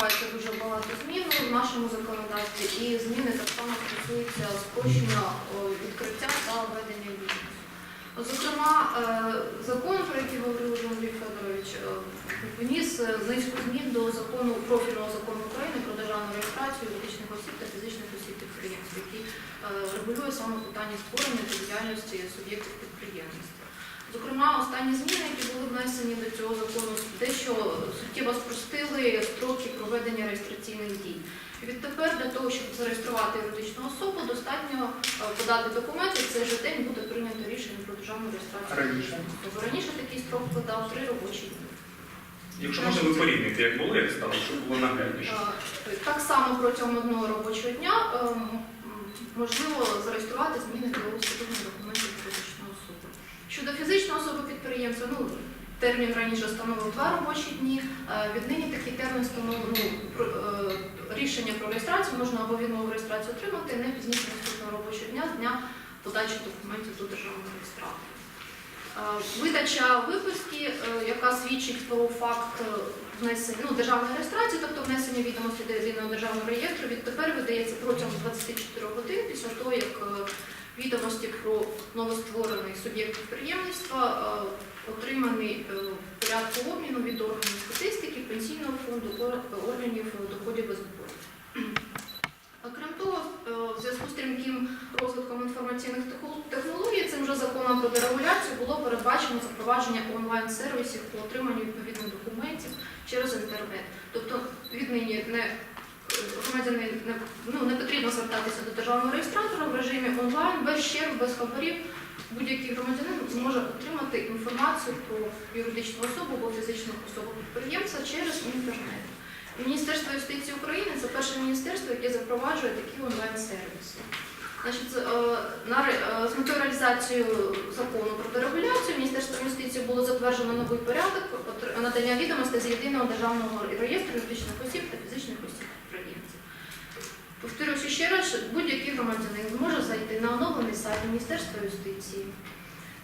Бачите, дуже багато змін в нашому законодавстві, і зміни так само стосуються спрощення відкриття та ведення бізнесу. Зокрема, е, закон, про який говорив Андрій Федорович, е, вніс е, низку змін до закону профільного закону України про державну реєстрацію юридичних осіб та фізичних осіб підприємств, який е, регулює саме питання створення та діяльності суб'єктів підприємництва. Зокрема, останні зміни, які були внесені до цього закону, дещо суттєво спростили строки проведення реєстраційних дій. Відтепер для того, щоб зареєструвати юридичну особу, достатньо е, подати документи. В цей же день буде прийнято рішення про державну реєстрацію. Раніше. Тобто раніше такий строк подав три робочі дні. Якщо можна ви порівняти, як було, як стало, щоб було наглядніше. Е, Так само протягом одного робочого дня е, можливо зареєструвати зміни до статутних документів юридичної особи. Щодо фізичної особи підприємця, ну термін раніше встановив два робочі дні. е, Віднині такий термін встановив ну, е, рішення про реєстрацію можна або відмову реєстрації отримати не пізніше наступного робочого дня з дня подачі документів до державного реєстратора. Е, Видача виписки, яка свідчить про факт внесення ну, державної реєстрації, тобто внесення відомостей до єдиного державного реєстру, відтепер видається протягом 24 годин після того, як відомості про новостворений суб'єкт підприємництва е, отримані е, в порядку обміну від органів статистики, пенсійного фонду, ор- органів доходів і зборів. Окрім того, е, в зв'язку з стрімким розвитком інформаційних технологій, цим же законом про дерегуляцію було передбачено запровадження онлайн-сервісів по отриманню відповідних документів через інтернет. Тобто віднині не е, громадянин не, ну, не потрібно звертатися до державного реєстратора в режимі онлайн, без черг, без хабарів. Будь-який громадянин зможе отримати інформацію про юридичну особу або фізичну особу підприємця через інтернет. Міністерство юстиції України це перше міністерство, яке запроваджує такі онлайн-сервіси. Е, е, з метою реалізації закону про дерегуляцію Міністерством юстиції було затверджено новий порядок надання відомостей з єдиного державного реєстру юридичних осіб та фізичних осіб. Повторюся ще раз, що будь-який громадянин зможе зайти на оновлений сайт Міністерства юстиції.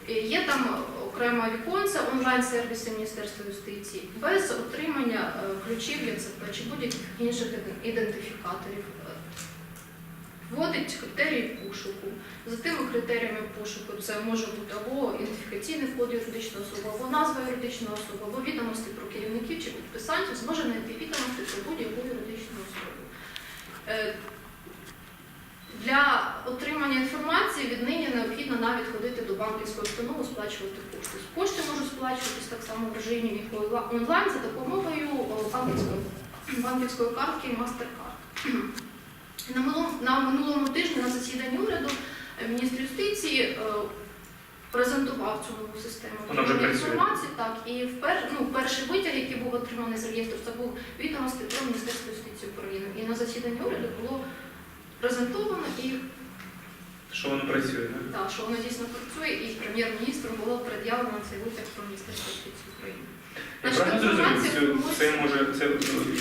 Е, Є там окрема віконця онлайн-сервіси Міністерства юстиції без отримання е, ключів ЄЦП чи будь-яких інших ідентифікаторів. Е, Вводить критерії пошуку. За тими критеріями пошуку це може бути або ідентифікаційний код юридичної особи, або назва юридичної особи, або відомості про керівників чи підписантів, зможе знайти відомості про будь-яку юридичну особу. Е, Для отримання інформації віднині необхідно навіть ходити до банківської установи, сплачувати кошти. Кошти можуть сплачуватись так само в режимі онлайн за допомогою банківської, банківської картки MasterCard. На минулому, на минулому тижні на засіданні уряду е, міністр юстиції е, презентував цю нову систему інформації. Так, і впер, ну, перший витяг, який був отриманий з реєстру, це був відомості про Міністерство юстиції України. І на засіданні уряду було презентовано і Що воно працює, не? так, що воно дійсно працює, і прем'єр-міністру було пред'явлено цей витяг про Міністерство юстиції України. Я правильно зрозумів, це, може це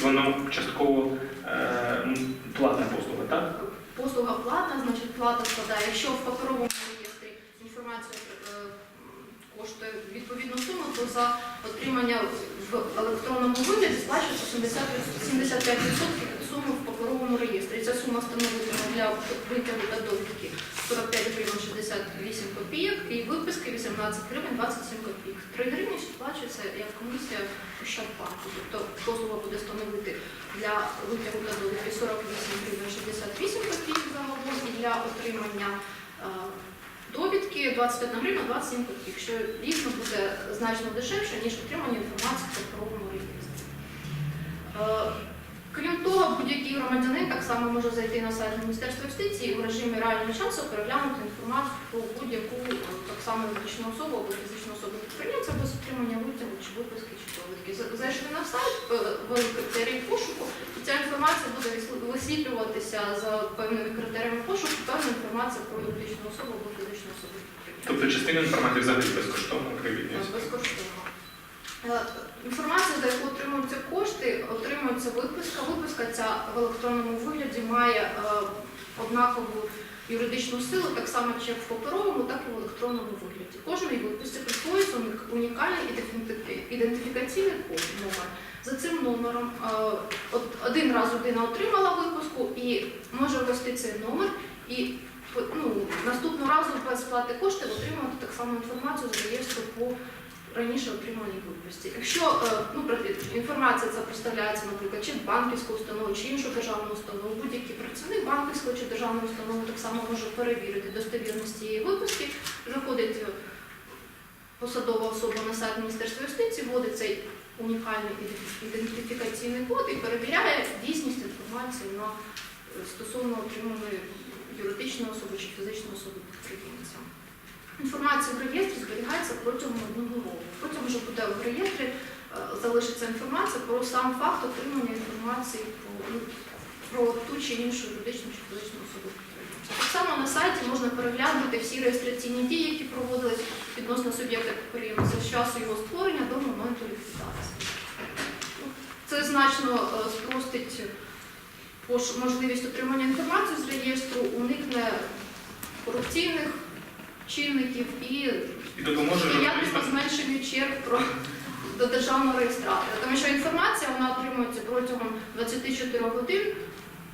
воно частково е, платна послуга, так? Послуга платна, значить плата складає. Якщо в паперовому реєстрі інформація е, коштує відповідну суму, то за отримання в електронному вигляді сплачується 70 75% від суми в паперовому реєстрі. Ця сума становитиме для витягу та довідки 45 гривень 68 копійок і виписки 18 гривень 27 копійок. 3 гривні сплачується як комісія Ощадбанку. Тобто послуга буде становити для витягу та довідки 48 гривень 68 копійок загалом і для отримання е, довідки 21 гривня 27 копійок, що дійсно буде значно дешевше, ніж отримання інформації паперовому реєстрі. Крім того, будь-який громадянин так само може зайти на сайт Міністерства юстиції і в режимі реального часу переглянути інформацію про будь-яку так само юридичну особу або фізичну особу підприємця без отримання витягу чи виписки чи довідки. Зайшли на сайт, е, ввели критерії пошуку, і ця інформація буде висвітлюватися за певними критеріями пошуку, певна інформація про юридичну особу або фізичну особу підприємця. Тобто частина інформації взагалі безкоштовно привітність. Безкоштовно. Інформація, за яку отримуються кошти, отримується виписка. Виписка ця в електронному вигляді має е, однакову юридичну силу, так само як в паперовому, так і в електронному вигляді. Кожній виписці присвоюється унік- унікальний ідентифікаційний код номер. За цим номером е, один раз людина отримала випуску і може ввести цей номер і ну, наступного разу без сплати коштів отримувати так само інформацію з реєстру по раніше отриманій випусці. Якщо е, ну, інформація ця представляється, наприклад, чи банківську установу, чи іншу державну установу, будь-який працівник банківської чи державної установи так само може перевірити достовірність цієї випуски, заходить е, посадова особа на сайт Міністерства юстиції, вводить цей унікальний ідентифікаційний код і перевіряє дійсність інформації на е, стосовно отриманої юридичної особи чи фізичної особи підприємця. Інформація в реєстрі зберігається протягом одного року. Потім вже буде в реєстрі е, залишиться інформація про сам факт отримання інформації про, ну, про ту чи іншу юридичну чи фізичну особу. Так само на сайті можна переглянути всі реєстраційні дії, які проводились відносно суб'єкта підприємця з часу його створення до моменту ліквідації. Ну, Це значно е, спростить можливість отримання інформації з реєстру, уникне корупційних чинників і І допоможе сприятиме зменшенню черг про до державного реєстратора, тому що інформація вона отримується протягом 24 годин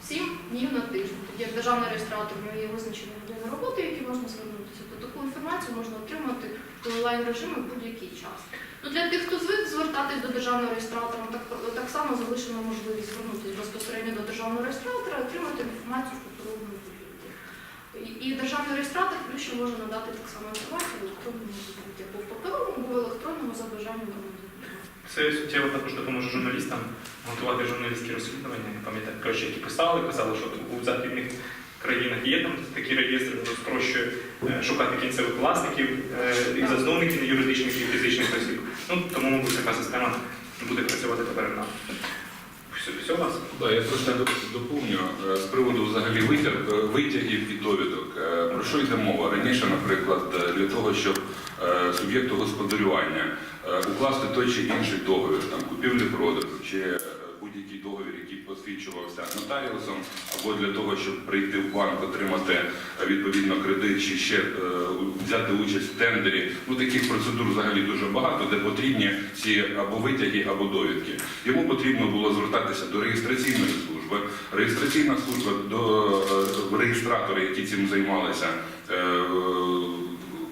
7 днів на тиждень. Тоді як державний реєстратор є визначені години роботи, які можна звернутися, то таку інформацію можна отримати в онлайн режимі в будь-який час. Ну, для тих, хто звик звертатись до державного реєстратора, так, так само залишена можливість звернутися безпосередньо до державного реєстратора і отримати інформацію в паперовому вигляді. І, державний реєстратор ще може надати так само інформацію в електронному вигляді, або в паперовому, або в електронному за бажанням громадянина. Це суттєво також допоможе журналістам готувати журналістські розслідування. Я пам'ятаю, коротше, які писали, казали, що у західних країнах є там такі реєстри, спрощує е, шукати кінцевих власників е, і засновників юридичних і фізичних осіб. Ну тому, мабуть, така система буде працювати тепер на все, все у вас. Да, я доп- доповню е, з приводу взагалі е, витягів і довідок. Е, Про що йде мова? Раніше, наприклад, для того, щоб суб'єкту господарювання укласти той чи інший договір, там купівлі-продажу чи е, будь-який договір, який посвідчувався нотаріусом, або для того, щоб прийти в банк, отримати е, відповідно кредит чи ще е, взяти участь в тендері. Ну таких процедур взагалі дуже багато, де потрібні ці або витяги, або довідки. Йому потрібно було звертатися до реєстраційної служби. Реєстраційна служба до е, реєстратори, які цим займалися. е,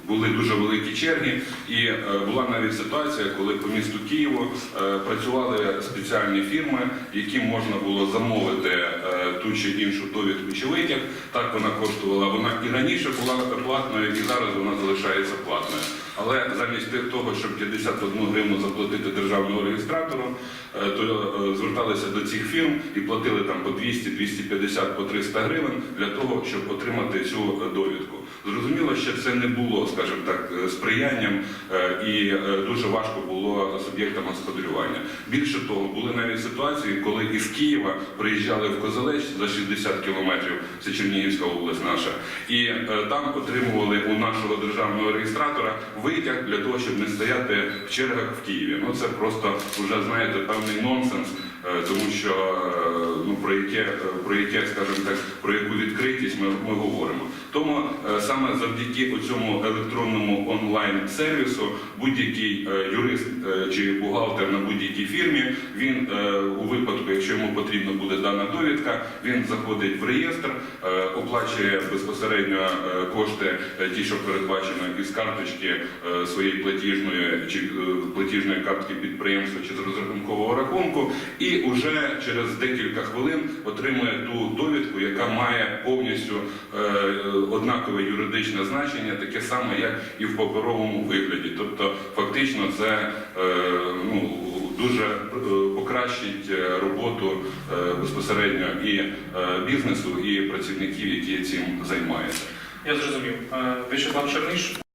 Були дуже великі черги, і е, була навіть ситуація, коли по місту Києву е, працювали спеціальні фірми, яким можна було замовити е, ту чи іншу довідку чи витяг. Так вона коштувала. Вона і раніше була платною, і зараз вона залишається платною. Але замість того, щоб 51 гривну заплатити державному реєстратору, е, то е, зверталися до цих фірм і платили там по 200, 250, по 300 гривень для того, щоб отримати цю е, довідку. Зрозуміло, що це не було, скажімо так, сприянням і дуже важко було суб'єктам господарювання. Більше того, були навіть ситуації, коли із Києва приїжджали в Козелець за 60 кілометрів, це Чернігівська область наша, і там отримували у нашого державного реєстратора витяг для того, щоб не стояти в чергах в Києві. Ну це просто вже знаєте певний нонсенс, тому що е, ну про яке е, про яке, скажімо так, про яку відкритість ми, ми говоримо. Тому е, саме завдяки цьому електронному онлайн сервісу будь-який е, юрист е, чи бухгалтер на будь-якій фірмі, він е, у випадку, якщо йому потрібна буде дана довідка, він заходить в реєстр, е, оплачує безпосередньо е, кошти, е, ті, що передбачено із карточки е, своєї платіжної чи е, платіжної картки підприємства чи з розрахункового рахунку, і уже через декілька хвилин отримує ту довідку, яка має повністю е, однакове юридичне значення, таке саме, як і в паперовому вигляді. Тобто, фактично, це е, ну, дуже е, покращить роботу безпосередньо і бізнесу, і працівників, які цим займаються. Я зрозумів. Вячеслав Черниш.